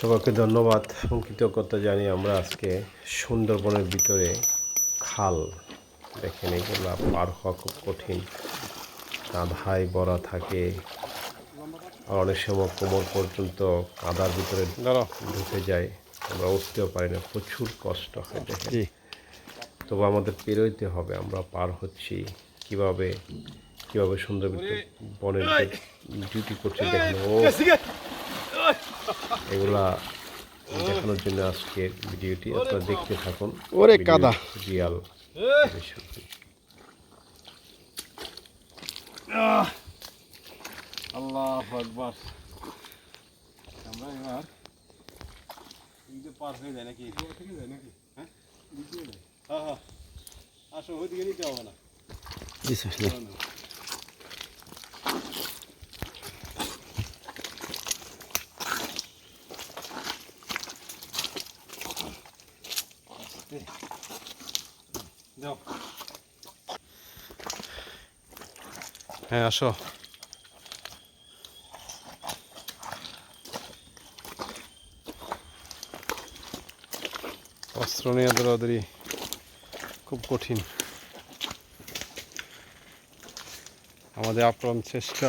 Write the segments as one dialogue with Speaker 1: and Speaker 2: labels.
Speaker 1: সবাইকে ধন্যবাদ এবং কৃতজ্ঞতা জানিয়ে আমরা আজকে সুন্দরবনের ভিতরে খাল দেখেন এগুলা পার হওয়া খুব কঠিন। কাঁধায় ভরা থাকে। আর অনেক সময় কোমর পর্যন্ত কাদার ভিতরে ঢুকে যায়। আমরা উঠতেও পারি না প্রচুর কষ্ট হয় দেখেন তবু আমাদের পেরোইতে হবে আমরা পার হচ্ছি। কীভাবে কীভাবে সুন্দর বনের ডিউটি করছে দেখেন ও এগুলা দেখানোর জন্য আজকে ভিডিওটি আপনারা দেখতে থাকুন।
Speaker 2: ওরে কাদা।
Speaker 1: রিয়াল
Speaker 3: আল্লাহ আকবার। আমরা এবার কিন্তু পার হয়ে যায় নাকি? থেকে যায় নাকি? হ্যাঁ? হ্যাঁ হ্যাঁ। আসো ওইদিকে নিতে হবে না। যাও।
Speaker 2: হ্যাঁ আসো। অস্ত্র নিয়ে দৌড়াদৌড়ি খুব কঠিন। আমাদের আপ্রাণ চেষ্টা।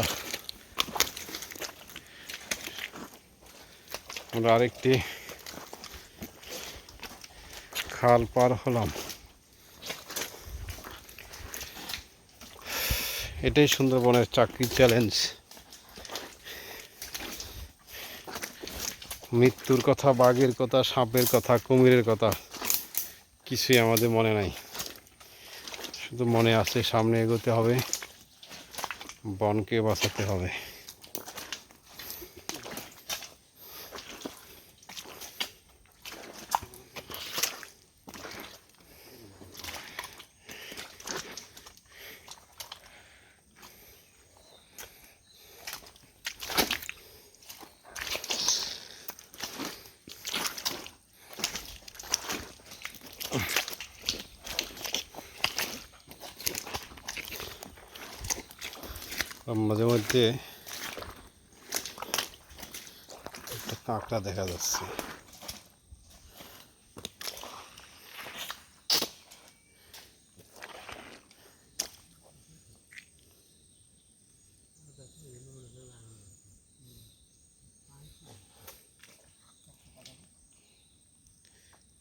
Speaker 2: আমরা আরেকটি খাল পার হলাম। এটাই সুন্দরবনের চাকরি চ্যালেঞ্জ মৃত্যুর কথা, বাঘের কথা, সাপের কথা, কুমিরের কথা, কিছুই আমাদের মনে নাই। শুধু মনে আছে সামনে এগোতে হবে, বনকে বাঁচাতে হবে। মাঝে মধ্যে একটা কাঁকড়া দেখা যাচ্ছে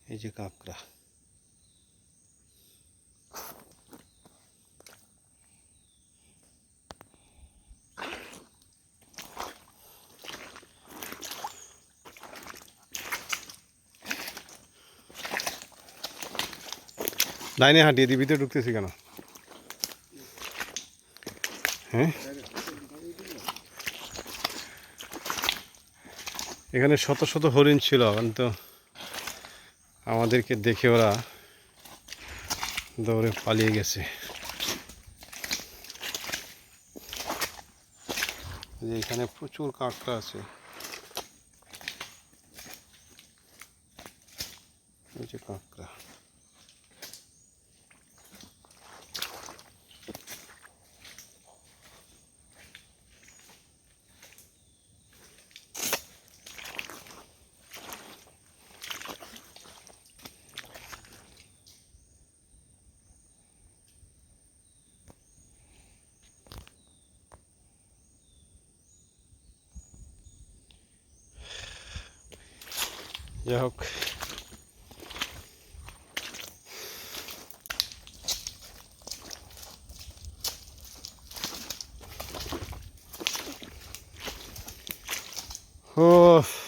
Speaker 2: এই যে কাঁকড়া লাইনে হাঁটিয়ে দিই ভিতরে ঢুকতেছি কেন? হ্যাঁ? এখানে শত শত হরিণ ছিল, কিন্তু আমাদেরকে দেখে ওরা দৌড়ে পালিয়ে গেছে। যে এখানে প্রচুর কাঁকড়া আছে। কাঁকড়া। Yok. Of.